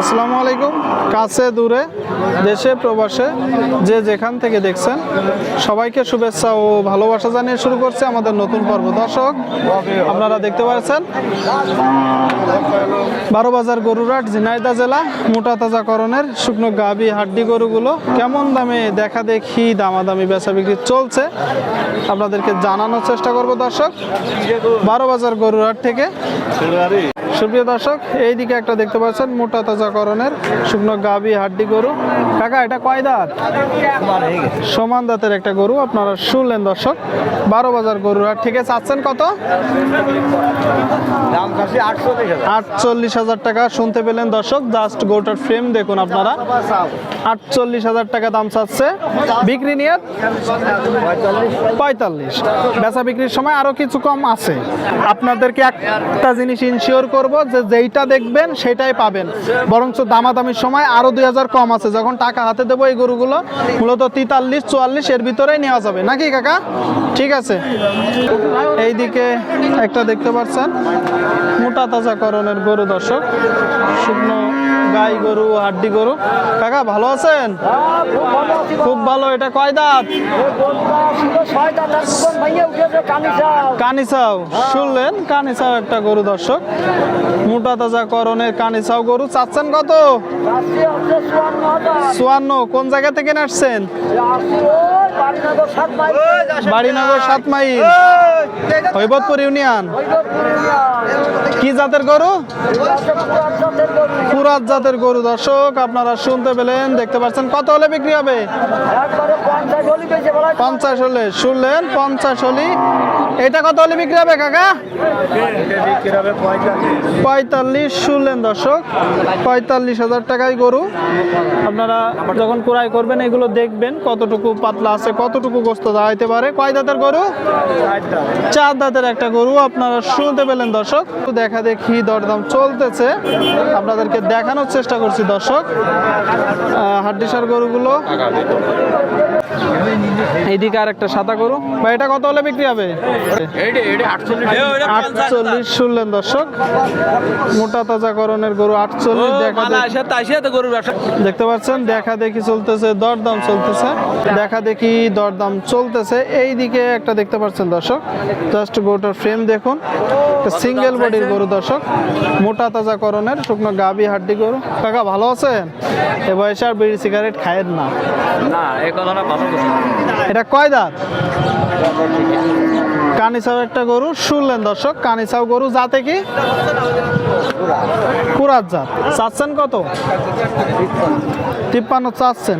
আসসালামু আলাইকুম। কাছে, দূরে, দেশে, প্রবাসে, যে যেখান থেকে দেখছেন, সবাইকে শুভেচ্ছা ও ভালোবাসা জানিয়ে শুরু করছে আমাদের নতুন পর্ব। দর্শক, আপনারা দেখতে পাচ্ছেন বারো বাজার গরুরাট ঝিনাইদা জেলা, মোটা তাজাকরণের শুকনো গাবি হাড্ডি গরুগুলো কেমন দামে দেখা দেখি দামাদামি বেচা বিক্রি চলছে, আপনাদেরকে জানানোর চেষ্টা করব দর্শক। বারো বাজার গরুরাট থেকে সুপ্রিয় দর্শক, এইদিকে একটা দেখতে পাচ্ছেন মোটা তাজাকরণের শুকনো গাবি হাড্ডি গরু। কাকা, এটা কয় দাঁত? সমান দাঁতের একটা গরু, আপনারা শুনলেন দর্শক। বারো বাজার গরু আর কত দাম কাছে আটশো থেকে আটচল্লিশ হাজার টাকা শুনতে পেলেন দর্শক জাস্ট গোটার ফ্রেম দেখুন আপনারা। আটচল্লিশ হাজার টাকা দাম চাচ্ছে। বিক্রি নিয়ে পঁয়তাল্লিশ। বেচা বিক্রির সময় আরও কিছু কম আছে। আপনাদেরকে একটা জিনিস ইনশিওর করব যে যেইটা দেখবেন সেটাই পাবেন। বরঞ্চ দামাদামির সময় আরও দুই হাজার কম আছে। যখন টাকা হাতে দেবো এই গরুগুলো, মূলত তেতাল্লিশ, চুয়াল্লিশ এর ভিতরেই নেওয়া যাবে। নাকি কাকা? ঠিক আছে। এইদিকে একটা দেখতে পাচ্ছেন, মোটা তাজাকরণের গরু দর্শক। শুকনো গাই গরু, হাড্ডি গরু। কাকা, ভালো আছেন? খুব ভালো। এটা কয় দাঁত? কানিসাও শুনলেন কানিসাও একটা গরু দর্শক। মোটা তাজা করণের কানিসাও গরু চাচ্ছেন কত? চুয়ান্ন কোন জায়গা থেকে আসছেন বাড়িনগর সাত মাইল। হৈবতপুর ইউনিয়ন। কি জাতের গরু? পুরাত জাতের গরু। দর্শক আপনারা শুনতে পেলেন দেখতে পাচ্ছেন কত হলে বিক্রি হবে? পঞ্চাশ হলে শুনলেন পঞ্চাশ হলি এটা কত হলে বিক্রি হবে, কাকা? পঁয়তাল্লিশ শুনলেন দর্শক, পঁয়তাল্লিশ হাজার টাকায় গরু। আপনারা যখন ক্রয় করবেন, এগুলো দেখবেন কতটুকু পাতলা আছে, কতটুকু গোস্ত দাঁড়াইতে পারে। কয় দাঁতের গরু? চার দাঁতের একটা গরু, আপনারা শুনতে পেলেন দর্শক। দেখা দেখি, দরদাম চলতেছে। আপনাদেরকে দেখানোর চেষ্টা করছি দর্শক। হাড্ডিসার গরুগুলো। এইদিকে আর একটা সাদা গরু। বা এটা কত হলে বিক্রি হবে? আটচল্লিশ। শুনলেন দর্শক। মোটা তাজা করণের গরু আটচল্লিশ দেখা দেখি- দেখতে পাচ্ছেন দেখা দেখি চলতেছে দরদাম চলতেছে। দেখা দেখি দরদাম চলতেছে। এই দিকে একটা দেখতে পাচ্ছেন দর্শক জাস্ট গরুটার ফ্রেম দেখুন। সিঙ্গেল বডির গরু দর্শক মোটা তাজা করণের শুকনো গাবি হাড্ডি গরু। কাকা ভালো আছেন? এ বয়সে আর বিড়ি সিগারেট খায়েন না। না এই কথাটা ভালো এটা কয় দাঁত? কানিসাও একটা গরু, শুনলেন দর্শক, কানিসাও গরু জাতে কি? কুরাত জাত। চাচ্ছেন কত? তিপ্পান্ন চাচ্ছেন।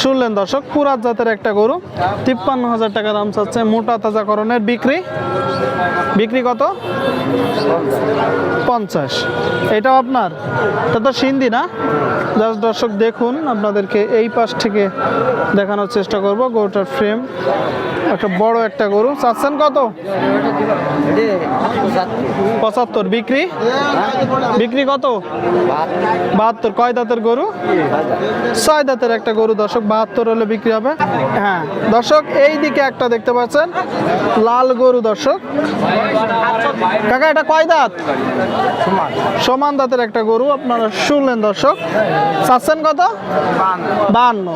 শুনলেন দর্শক কুরাত জাতের একটা গরু, তিপ্পান্ন হাজার টাকা দাম চাচ্ছে মোটা তাজা করণের বিক্রি। বিক্রি কত? পঞ্চাশ। এটাও আপনার? এটা তো সিন্ধি না? জাস্ট দর্শক দেখুন, আপনাদেরকে এই পাশ থেকে দেখানোর চেষ্টা করব, গরুটার ফ্রেম একটা বড় একটা গরু। চাচ্ছেন কত? পঁচাত্তর। বিক্রি? বিক্রি কত? বাহাত্তর। কয় দাঁতের গরু? ছয় দাঁতের একটা গরু। দর্শক বাহাত্তর হলে বিক্রি হবে। হ্যাঁ। দর্শক এই দিকে একটা দেখতে পাচ্ছেন লাল গরু দর্শক। কাকা এটা কয় দাঁত? সমান দাঁতের একটা গরু আপনারা শুনলেন দর্শক। চাচ্ছেন কত? বান্ন।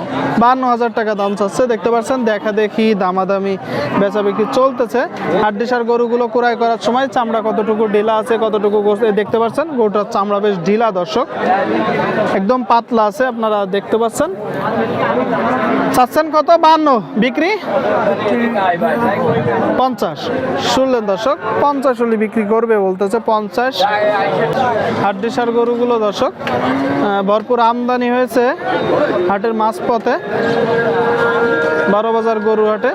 বান্ন হাজার টাকা দাম চাচ্ছে। দেখতে পাচ্ছেন দেখা দেখি দামাদামি বেচা বিক্রি চলতেছে। হাড্ডিসার গরুগুলো ক্রয় করার সময় চামড়া কতটুকু ঢিলা আছে, কতটুকু দেখতে পাচ্ছেন? গরুটার চামড়া বেশ ঢিলা, দর্শক। একদম পাতলা আছে, আপনারা দেখতে পাচ্ছেন। চাচ্ছেন কত? বান্ন বিক্রি? পঞ্চাশ। শুনলেন, দর্শক? পঞ্চাশ হলে বিক্রি করবে বলতেছে, পঞ্চাশ। হাড্ডিসার গরুগুলো, দর্শক ভরপুর আমদানি হয়েছে হাটের মাঝপথে। বারো বাজার গরু হাটে।